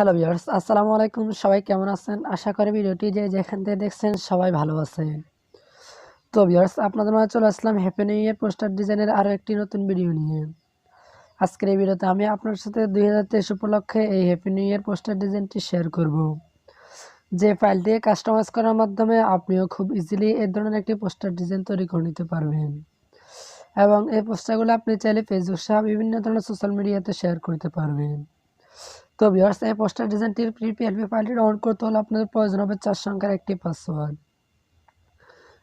Hello viewers, আসসালামু আলাইকুম। সবাই কেমন আছেন? আশা করি ভিডিওটি যে যেখান থেকে দেখছেন সবাই ভালো আছেন। তো ভিউয়ার্স, আপনাদের মাঝে চলে আসলাম হ্যাপি নিউ ইয়ার পোস্টার ডিজাইনের আরও একটি নতুন ভিডিও নিয়ে। আজকের এই ভিডিওতে আমি আপনার সাথে দুই হাজার তেইশ উপলক্ষে এই হ্যাপি নিউ ইয়ার পোস্টার ডিজাইনটি শেয়ার করব। যে ফাইলটি কাস্টমাইজ করার মাধ্যমে আপনিও খুব ইজিলি এই ধরনের একটি পোস্টার ডিজাইন তৈরি করে নিতে পারবেন। এবং এই পোস্টারগুলো আপনি চাইলে ফেসবুক সহ বিভিন্ন ধরনের সোশ্যাল মিডিয়াতে শেয়ার করতে পারবেন। তো ভিউয়ার্স এই পোস্টার ডিজাইনটির প্রি পিএলপি ফাইলটি ডাউনলোড করতে হলে আপনাদের প্রয়োজন হবে চার সংখ্যার একটি পাসওয়ার্ড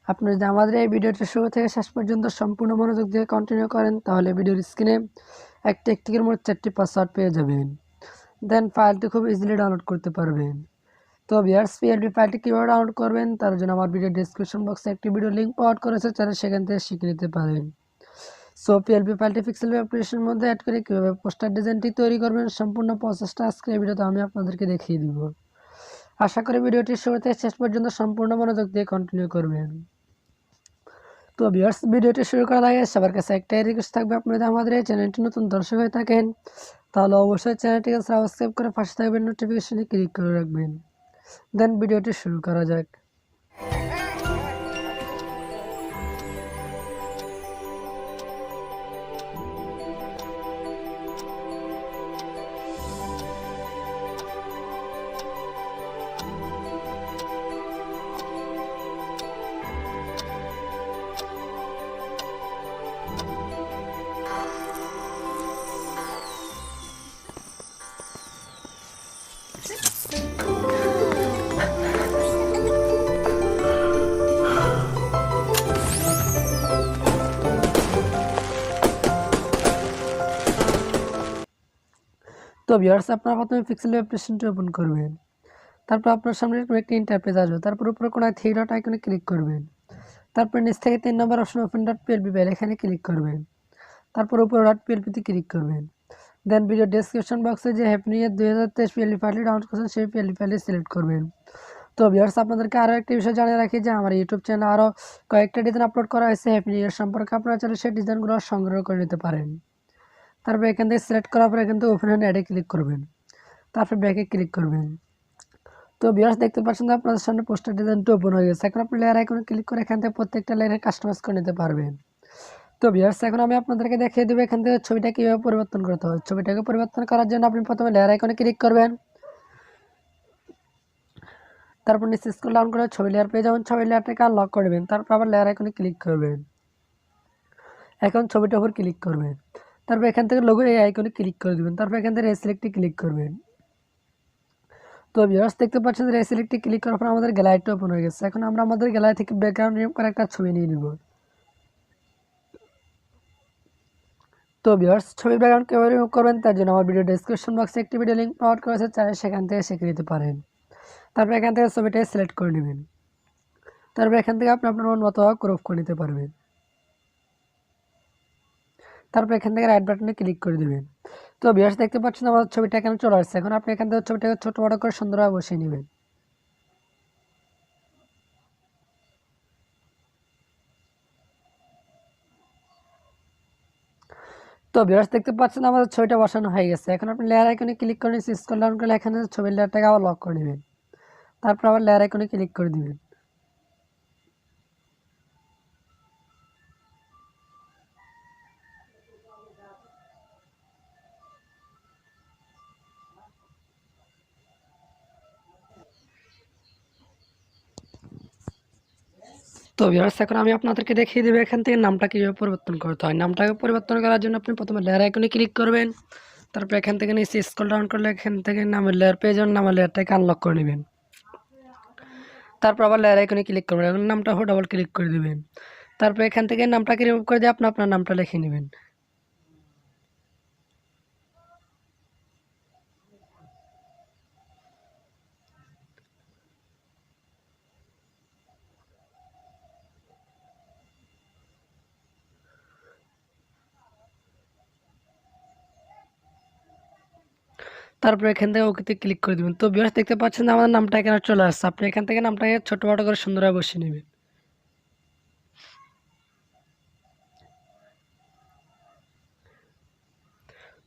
আপনি যদি আমাদের এই ভিডিওটি শুরু থেকে শেষ পর্যন্ত সম্পূর্ণ মনোযোগ দিয়ে কন্টিনিউ করেন, তাহলে ভিডিওর স্ক্রিনে একটি একটিকের মোট চারটি পাসওয়ার্ড পেয়ে যাবেন। দেন ফাইলটি খুব ইজিলি ডাউনলোড করতে পারবেন। তো ভিউয়ার্স পিএলপি ফাইলটি কীভাবে ডাউনলোড করবেন, তার জন্য আমার ভিডিও ডিসক্রিপশন বক্সে একটি ভিডিও লিঙ্ক পাওয়ার করেছে চাইলে সেখান থেকে শিখে নিতে পারেন। সো পিএলপি ফাইলটি পিক্সেল অ্যাপ্লিকেশনের মধ্যে অ্যাড করে কীভাবে পোস্টার ডিজাইনটি তৈরি করবেন, সম্পূর্ণ প্রসেসটা আজকে ভিডিওতে আমি আপনাদেরকে দেখিয়ে দিব। আশা করি ভিডিওটি শুরু থেকে শেষ পর্যন্ত সম্পূর্ণ মনোযোগ দিয়ে কন্টিনিউ করবেন। তো ভিউয়ার্স ভিডিওটি শুরু করার আগে সবার কাছে একটাই রিকোয়েস্ট থাকবে, আপনি আমাদের এই চ্যানেলটি নতুন দর্শক হয়ে থাকেন, তাহলে অবশ্যই চ্যানেলটিকে সাবস্ক্রাইব করে পাশে থাকবেন নোটিফিকেশনে ক্লিক করে রাখবেন। দেন ভিডিওটি শুরু করা যাক। তো ভিউয়ার্স আপনারা প্রথমে পিক্সেল অ্যাপ্লিকেশনটি ওপেন করবেন। তারপর আপনার সামনে এরকম একটি ইন্টারপেজ আসবে। তারপর উপরে কোনো থ্রি ডট আইকনে ক্লিক করবেন। তারপর নিচ থেকে তিন নম্বর option open dot PLP file এখানে ক্লিক করবেন। তারপর উপরে ডট পিএলপিতে ক্লিক করবেন। দেন ভিডিও ডেসক্রিপশন বক্সে যে হ্যাপি দুই হাজার তেইশ পিএলপি ফাইলটি ডাউনলোড করছেন, সেই পিএলপি ফাইলটি সিলেক্ট করবেন। তো ভিউয়ার্স আপনাদেরকে আরও একটি বিষয় জানিয়ে রাখি যে আমার ইউটিউব চ্যানেলে আরও কয়েকটা ডিজাইন আপলোড করা হয়েছে। হ্যাপি নিউ ইয়ার সম্পর্কে আপনারা চাইলে সেই ডিজাইনগুলো সংগ্রহ করে নিতে পারেন। তারপর এখান থেকে সিলেক্ট করার পর এখান থেকে ওপেন হ্যান্ড অ্যাডে ক্লিক করবেন। তারপর ব্যাকে ক্লিক করবেন। তো বিয়ার্স দেখতে পাচ্ছেন আপনাদের সামনে পোস্টার ডিজাইনটা ওপেন হয়ে গেছে। এখন আপনি লেয়ার আইকনে ক্লিক করে এখান থেকে প্রত্যেকটা লেয়ারে কাস্টমাইজ করে নিতে পারবেন। তো বিয়ার্স এখন আমি আপনাদেরকে দেখিয়ে দেবো এখান থেকে ছবিটা কীভাবে পরিবর্তন করতে হয়। ছবিটাকে পরিবর্তন করার জন্য আপনি প্রথমে লেয়ার আইকনে ক্লিক করবেন। তারপর নিচে স্কুল ডাউন করে ছবি লেয়ার পেয়ে যাবেন। ছবি লেয়ারটাকে আনলক করবেন তারপর আবার লেয়ার আইকনে ক্লিক করবেন। এখন ছবিটার উপর ক্লিক করবেন। তারপর এখান থেকে লোগো এই আইকনে ক্লিক করে দেবেন। তারপর এখান থেকে রেসিলেক্টে ক্লিক করবেন। তো ভিউয়ার্স দেখতে পাচ্ছেন রেসিলেক্টে ক্লিক করার পর আমাদের গ্যালারিটা ওপেন হয়ে গেছে। এখন আমরা আমাদের গ্যালারি থেকে ব্যাকগ্রাউন্ড রিমুভ করে একটা ছবি নিয়ে নিব। তো ভিউয়ার্স, ছবি ব্যাকগ্রাউন্ড কীভাবে রিমুভ করবেন, তার জন্য আমার ভিডিও ডিসক্রিপশন বক্সে একটি ভিডিও লিঙ্ক পাওয়ার করেছে চাই সেখান থেকে শিখে নিতে পারেন। তারপর এখান থেকে ছবিটাই সিলেক্ট করে নেবেন। তারপর এখান থেকে আপনি আপনার মন মতো ক্রপ করে নিতে পারবেন। তারপর এখান থেকে রাইট বাটনে ক্লিক করে দেবেন। তো বিয়ার্স দেখতে পাচ্ছেন আমাদের ছবিটা এখানে চলে আসছে। এখন আপনি এখান থেকে ছবিটাকে ছোটো বড়ো করে সুন্দরভাবে বসিয়ে নেবেন। তো ভিউয়ার্স দেখতে পাচ্ছেন, আমাদের ছবিটা বসানো হয়ে গেছে। এখন আপনি লেয়ার আইকনে ক্লিক করে স্ক্রল ডাউন করলে এখানে ছবির লেয়ারটাকে আবার লক করে নেবেন। তারপর আবার লেয়ার আইকনে ক্লিক করে দিবেন। তো ভিউয়ার্স এখন আমি আপনাদেরকে দেখিয়ে দেবো এখান থেকে নামটা কীভাবে পরিবর্তন করতে হয়। নামটাকে পরিবর্তন করার জন্য আপনি প্রথমে লেয়ার আইকনে ক্লিক করবেন। তারপর এখান থেকে নিচে স্কল ডাউন করলে এখান থেকে নামের লেয়ার পেয়ে যাবেন, নামের লেয়ারটাকে আনলক করে নেবেন। তারপর আবার লেয়ার আইকনে ক্লিক করবেন, এখন নামটা ডাবল ক্লিক করে দেবেন। তারপর এখান থেকে নামটাকে রিমুভ করে দিয়ে আপনি আপনার নামটা লিখে নেবেন। তারপর এখান থেকে ওকেতে ক্লিক করে দেবেন। তো বিয়ার্স দেখতে পাচ্ছেন যে আমাদের নামটা এখানে চলে আসছে। আপনি এখান থেকে নামটাকে ছোটো বড়ো করে সুন্দরভাবে বসিয়ে নেবেন।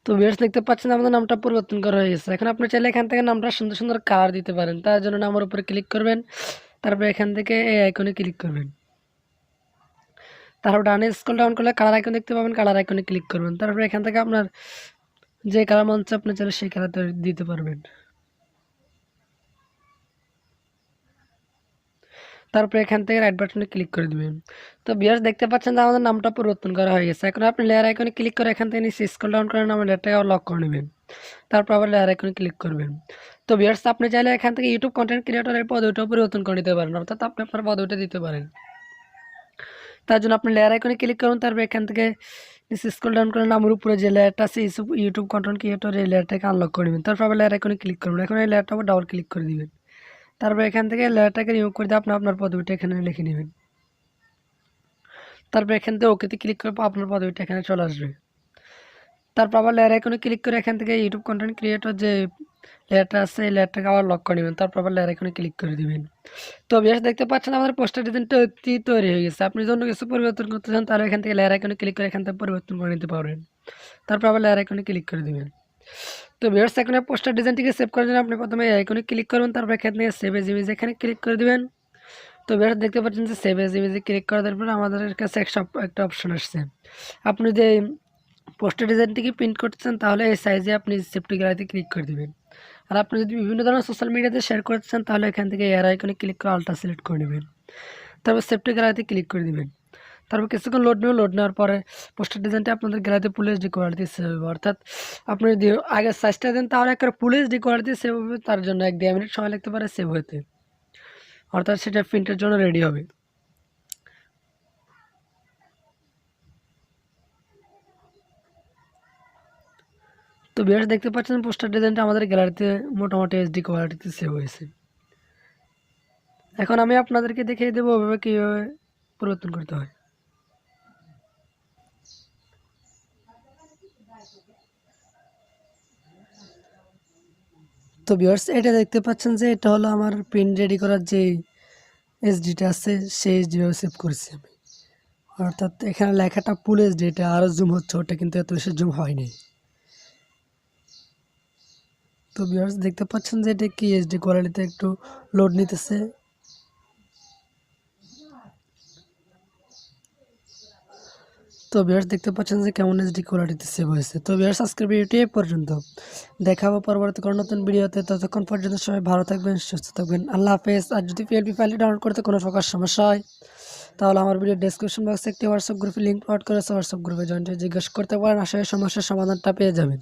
তো ভিউয়ার্স দেখতে পাচ্ছেন আমাদের নামটা পরিবর্তন করা হয়ে গেছে। এখন আপনি চাইলে এখান থেকে নামটা সুন্দর সুন্দর কালার দিতে পারেন। তার জন্য নামের উপরে ক্লিক করবেন। তারপরে এখান থেকে এই আইকনে ক্লিক করবেন। তারপর ডানে স্ক্রল ডাউন করলে কালার আইকন দেখতে পাবেন। কালার আইকনে ক্লিক করবেন। তারপরে এখান থেকে আপনার যে কালার মন চায় আপনি চাইলে সেই কালার দিতে পারবেন। তারপরে এখান থেকে রাইট বাটনে ক্লিক করে দিবেন। তো বিয়ার্স দেখতে পাচ্ছেন যে আমাদের নামটা পরিবর্তন করা হয়ে গেছে। এখন আপনি লেয়ার আইকনে ক্লিক করে এখান থেকে নিচে স্ক্রল ডাউন করে নামের লেয়ারটাকে লক করে নেবেন। তারপর আবার লেয়ার আইকনে ক্লিক করবেন। তো বিয়ার্স আপনি চাইলে এখান থেকে ইউটিউব কন্টেন্ট ক্রিয়েটরের পদবিটাও পরিবর্তন করে নিতে পারেন। অর্থাৎ আপনি আপনার পদবিটা দিতে পারেন। তার জন্য আপনি লেয়ার আইকনে ক্লিক করুন, তারপর এখান থেকে নিচে স্ক্রল ডাউন করে নামের উপরে যে লেয়ারটা আছে ইউটিউব কন্টেন্ট ক্রিয়েটর এই লেয়ারটাকে আনলক করে নেবেন তারপর লেয়ার এখন ক্লিক করবেন। এখন এই লেয়ারটা আবার ডাবল ক্লিক করে দেবেন। তারপর এখান থেকে লেয়ারটাকে রিমুভ করে দিয়ে আপনি আপনার পদবিটা এখানে লিখে নেবেন। তারপর এখান থেকে ওকেতে ক্লিক করে আপনার পদবিটা এখানে চলে আসবে। তারপর আবার লেয়ার এখন ক্লিক করে এখান থেকে ইউটিউব কন্টেন্ট ক্রিয়েটর যে লেয়ারটা আছে, এই লেয়ারটাকে আবার লক করে নেবেন তারপর আবার লেয়ার আইকনে ক্লিক করে দিবেন। তো বেশ দেখতে পাচ্ছেন আমাদের পোস্টার ডিজাইনটা অতি তৈরি হয়ে গেছে। আপনি যখন কিছু পরিবর্তন করতে চান, তাহলে এখান থেকে লেয়ার এখানে ক্লিক করে এখান থেকে পরিবর্তন করে নিতে পারবেন। তারপর আবার লেয়ার এখানে ক্লিক করে দিবেন। তো ভিউয়ার্স এখানে পোস্টার ডিজাইনটিকে সেভ করার জন্য আপনি প্রথমে আইকনে ক্লিক করবেন, তারপর এখান থেকে সেভ এজ ইমেজ এখানে ক্লিক করে দিবেন। তো ভিউয়ার্স দেখতে পাচ্ছেন যে সেভ এজ ইমেজে ক্লিক করার পর আমাদের কাছে একটা একটা অপশন আসছে। আপনি যে পোস্টার ডিজাইনটিকে প্রিন্ট করতেছেন তাহলে এই সাইজে আপনি সেফটি গ্যালারিতে ক্লিক করে দিবেন। আর আপনি যদি বিভিন্ন ধরনের সোশ্যাল মিডিয়াতে শেয়ার করতে চান, তাহলে এখান থেকে এয়ার আইকনে ক্লিক করে আলট্রা সিলেক্ট করে নেবেন। তারপর সেফটি গ্যালারিতে ক্লিক করে দিবেন। তারপর কিছুক্ষণ লোড নেবেন লোড নেওয়ার পরে পোস্টার ডিজাইনটা আপনাদের গ্যালারিতে ফুল এইচডি কোয়ালিটি সেভ হবে। অর্থাৎ আপনি যদি আগে সাইজটা দেন, তাহলে একটা ফুল এইচডি কোয়ালিটি সেভ হবে। তার জন্য এক দেড় মিনিট সময় লাগতে পারে সেভ হতে অর্থাৎ সেটা প্রিন্টের জন্য রেডি হবে। তো বিয়ার্স দেখতে পাচ্ছেন, পোস্টার ডিজাইনটা আমাদের গ্যালারিতে মোটামুটি এইচডি কোয়ালিটিতে সেভ হয়েছে। এখন আমি আপনাদেরকে দেখিয়ে দেবো ওভাবে কীভাবে পরিবর্তন করতে হয়। তো বিয়ার্স এটা দেখতে পাচ্ছেন যে এটা হলো আমার প্রিন্ট রেডি করার যে এসডিটা আছে, সেই এইচডিভাবে সেভ করেছি আমি। অর্থাৎ এখানে লেখাটা ফুল এইচডি এটা আরও জুম হচ্ছে, ওটা কিন্তু এত বেশি জুম হয়নি তো ভিউয়ার্স দেখতে পাচ্ছেন যে এটা কি এইচডি কোয়ালিটিতে একটু লোড নিতেছে। তো ভিউয়ার্স দেখতে পাচ্ছেন যে কেমন এইচডি কোয়ালিটিতে সেভ হয়েছে। তো ভিউয়ার্স আজকের ভিডিওটি এই পর্যন্ত। দেখাবো পরবর্তী কোনো নতুন ভিডিওতে। ততক্ষণ পর্যন্ত সবাই ভালো থাকবেন, সুস্থ থাকবেন। আল্লাহ হাফেজ। আর যদি পিএলপি ফাইলটি ডাউনলোড করতে কোনো প্রকার সমস্যা হয়, তাহলে আমার ভিডিও ডেসক্রিপশন বক্সে একটি হোয়াটসঅ্যাপ গ্রুপে লিঙ্ক প্রোভাইড করেছে হোয়াটসঅ্যাপ গ্রুপে জয়েন জিজ্ঞেস করতে পারেন। আশা সমস্যার সমাধানটা পেয়ে যাবেন।